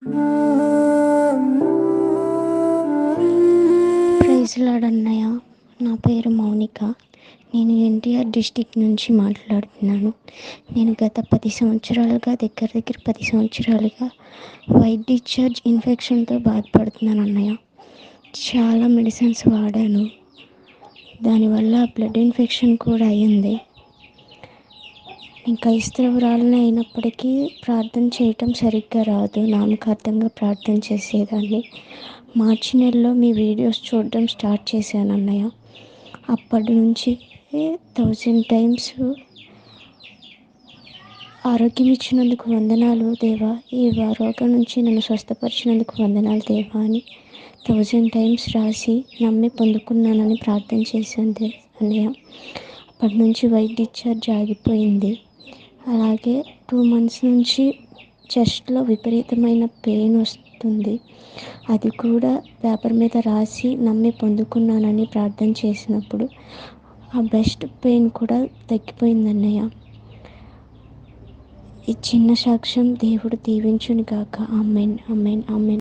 ప్రైజ్లాడన్నయ్య అన్నయ్య నా పేరు మౌనిక. నేను ఎన్టీఆర్ డిస్టిక్ నుంచి మాట్లాడుతున్నాను. నేను గత పది సంవత్సరాలుగా దగ్గర దగ్గర పది సంవత్సరాలుగా వైట్ డిశ్చార్జ్ ఇన్ఫెక్షన్తో బాధపడుతున్నాను అన్నయ్య. చాలా మెడిసిన్స్ వాడాను. దానివల్ల బ్లడ్ ఇన్ఫెక్షన్ కూడా అయ్యింది. క్రైస్తవురాలని అయినప్పటికీ ప్రార్థన చేయటం సరిగ్గా రాదు. నామకార్థంగా ప్రార్థన చేసేదాన్ని. మార్చి నెలలో మీ వీడియోస్ చూడడం స్టార్ట్ చేశాను అన్నయ్య. అప్పటి నుంచి థౌజండ్ టైమ్స్ ఆరోగ్యం ఇచ్చినందుకు వందనాలు దేవా. ఈ రోగం నుంచి నన్ను స్వస్థపరిచినందుకు వందనాలు దేవా అని థౌజండ్ టైమ్స్ రాసి నమ్మి పొందుకున్నానని ప్రార్థన చేశాను అన్నయ్య. అప్పటి నుంచి వైద్య డిశ్చార్జ్ ఆగిపోయింది అలాగే టూ మంత్స్ నుంచి చెస్ట్లో విపరీతమైన పెయిన్ వస్తుంది. అది కూడా పేపర్ మీద రాసి నమ్మి పొందుకున్నానని ప్రార్థన చేసినప్పుడు ఆ బెస్ట్ పెయిన్ కూడా తగ్గిపోయింది అన్నయ్య ఈ చిన్న సాక్ష్యం దేవుడు దీవించును గాక అమ్మేన్ అమ్మేన్ అమ్మేన్